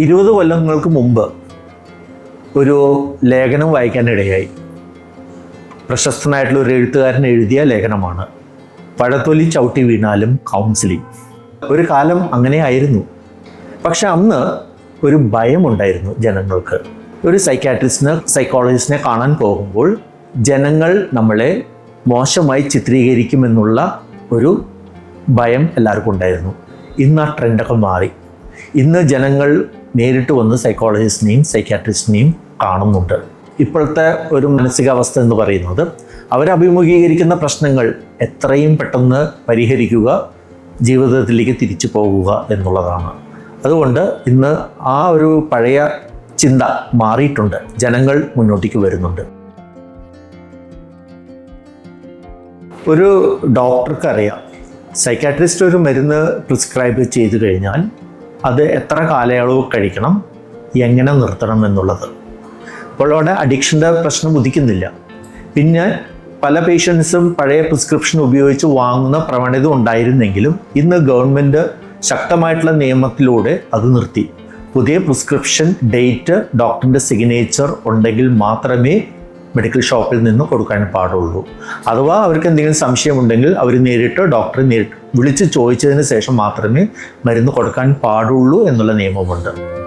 ഇരുപത് കൊല്ലങ്ങൾക്ക് മുമ്പ് ഒരു ലേഖനം വായിക്കാനിടയായി. പ്രശസ്തനായിട്ടുള്ള ഒരു എഴുത്തുകാരൻ എഴുതിയ ലേഖനമാണ്. പഴത്തൊലി ചവിട്ടി വീണാലും കൗൺസിലിംഗ് ഒരു കാലം അങ്ങനെ ആയിരുന്നു. പക്ഷെ അന്ന് ഒരു ഭയമുണ്ടായിരുന്നു ജനങ്ങൾക്ക്. ഒരു സൈക്കാട്രിസ്റ്റിനെ സൈക്കോളജിസ്റ്റിനെ കാണാൻ പോകുമ്പോൾ ജനങ്ങൾ നമ്മളെ മോശമായി ചിത്രീകരിക്കുമെന്നുള്ള ഒരു ഭയം എല്ലാവർക്കും ഉണ്ടായിരുന്നു. ഇന്ന് ആ ട്രെൻഡൊക്കെ മാറി. ഇന്ന് ജനങ്ങൾ നേരിട്ട് വന്ന് സൈക്കോളജിസ്റ്റിനെയും സൈക്കാട്രിസ്റ്റിനെയും കാണുന്നുണ്ട്. ഇപ്പോഴത്തെ ഒരു മാനസികാവസ്ഥ എന്ന് പറയുന്നത് അവരഭിമുഖീകരിക്കുന്ന പ്രശ്നങ്ങൾ എത്രയും പെട്ടെന്ന് പരിഹരിക്കുക ജീവിതത്തിലേക്ക് തിരിച്ചു പോകുക എന്നുള്ളതാണ്. അതുകൊണ്ട് ഇന്ന് ആ ഒരു പഴയ ചിന്ത മാറിയിട്ടുണ്ട്. ജനങ്ങൾ മുന്നോട്ടേക്ക് വരുന്നുണ്ട്. ഒരു ഡോക്ടർക്ക് അറിയാം സൈക്കാട്രിസ്റ്റ് ഒരു മരുന്ന് പ്രിസ്ക്രൈബ് ചെയ്തു കഴിഞ്ഞാൽ അത് എത്ര കാലയളവ് കഴിക്കണം എങ്ങനെ നിർത്തണം എന്നുള്ളത്. അപ്പോൾ അവിടെ അഡിക്ഷന്റെ പ്രശ്നം ഉദിക്കുന്നില്ല. പിന്നെ പല പേഷ്യൻസും പഴയ പ്രിസ്ക്രിപ്ഷൻ ഉപയോഗിച്ച് വാങ്ങുന്ന പ്രവണത ഉണ്ടായിരുന്നെങ്കിലും ഇന്ന് ഗവൺമെന്റ് ശക്തമായിട്ടുള്ള നിയമത്തിലൂടെ അത് നിർത്തി. പുതിയ പ്രിസ്ക്രിപ്ഷൻ ഡേറ്റ് ഡോക്ടറിന്റെ സിഗ്നേച്ചർ ഉണ്ടെങ്കിൽ മാത്രമേ മെഡിക്കൽ ഷോപ്പിൽ നിന്നും കൊടുക്കാൻ പാടുള്ളൂ. അഥവാ അവർക്ക് എന്തെങ്കിലും സംശയമുണ്ടെങ്കിൽ അവർ നേരിട്ട് ഡോക്ടറെ നേരിട്ട് വിളിച്ച് ചോദിച്ചതിന് ശേഷം മാത്രമേ മരുന്ന് കൊടുക്കാൻ പാടുള്ളൂ എന്നുള്ള നിയമമുണ്ട്.